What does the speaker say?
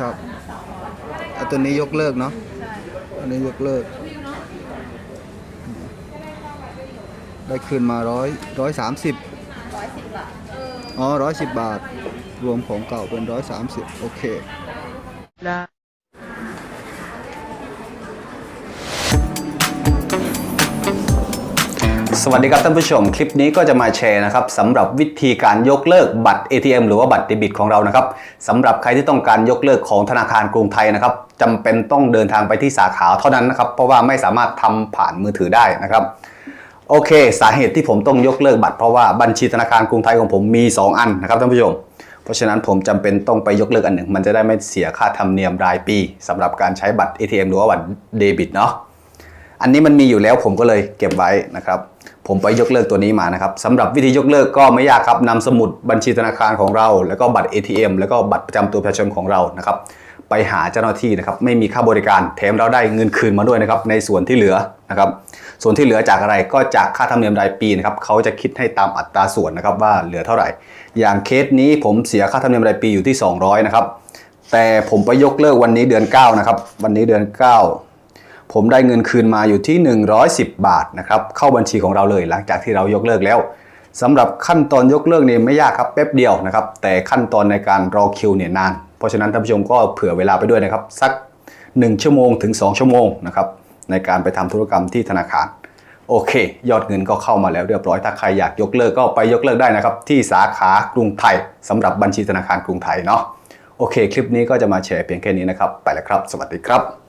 ครับเอาตัวนี้ยกเลิกเนาะใช่อันนี้ยกเลิก ได้คืนมาร้อยร้อยสามสิบร้อยสิบบาทอ๋อร้อยสิบบาท รวมของเก่าเป็นร้อยสามสิบโอเค สวัสดีครับท่านผู้ชม คลิปนี้ก็จะมาแชร์นะครับสำหรับวิธีการยกเลิกบัตร ATM หรือว่าบัตรเดบิตของเรานะครับสำหรับใครที่ต้องการยกเลิกของธนาคารกรุงไทยนะครับจำเป็นต้องเดินทางไปที่สาขาเท่านั้นนะครับเพราะว่าไม่สามารถทำผ่านมือถือได้นะครับโอเค สาเหตุที่ผมต้องยกเลิกบัตรเพราะว่าบัญชีธนาคารกรุงไทยของผมมี 2 อันนะครับท่านผู้ชม เพราะฉะนั้นผมจำเป็นต้องไปยกเลิกอันหนึ่งมันจะได้ไม่เสียค่าธรรมเนียมรายปีสำหรับการใช้บัตร ATM หรือว่าบัตรเดบิตเนาะ อันนี้มันมีอยู่แล้วผมก็เลยเก็บไว้นะครับ ผมไปยกเลิกตัวนี้มานะครับสำหรับวิธียกเลิกก็ไม่ยากครับนำสมุดบัญชีธนาคารของเรา แล้วก็บัตร ATM แล้วก็บัตรประจำตัวประชาชนของเรานะครับ ไปหาเจ้าหน้าที่นะครับ ไม่มีค่าบริการแถมเราได้เงินคืนมาด้วยนะครับ ในส่วนที่เหลือนะครับ ส่วนที่เหลือจากอะไรก็จากค่าธรรมเนียมรายปีนะครับเขาจะคิดให้ตามอัตราส่วนนะครับว่าเหลือเท่าไหร่ อย่างเคสนี้ผมเสียค่าธรรมเนียมรายปีอยู่ที่ 200 นะครับ แต่ผมไปยกเลิกวันนี้เดือน 9 นะครับ วันนี้เดือน 9 ผมได้เงินคืนมาอยู่ที่ 110 บาทนะครับเข้าบัญชีของเราเลยหลังจากที่เรายกเลิกแล้วสำหรับขั้นตอนยกเลิกเนี่ยไม่ยากครับแป๊บเดียวนะครับแต่ขั้นตอนในการรอคิวเนี่ยนาน เพราะฉะนั้นท่านผู้ชมก็เผื่อเวลาไปด้วยนะครับสัก 1 ชั่วโมงถึง 2 ชั่วโมงนะครับในการไปทำธุรกรรมที่ธนาคารโอเค ยอดเงินก็เข้ามาแล้วเรียบร้อยถ้าใครอยากยกเลิกก็ไปยกเลิกได้นะครับที่สาขากรุงไทยสำหรับบัญชีธนาคารกรุงไทยเนาะโอเค คลิปนี้ก็จะมาแชร์เพียงแค่นี้นะครับ ไปแล้วครับ สวัสดีครับ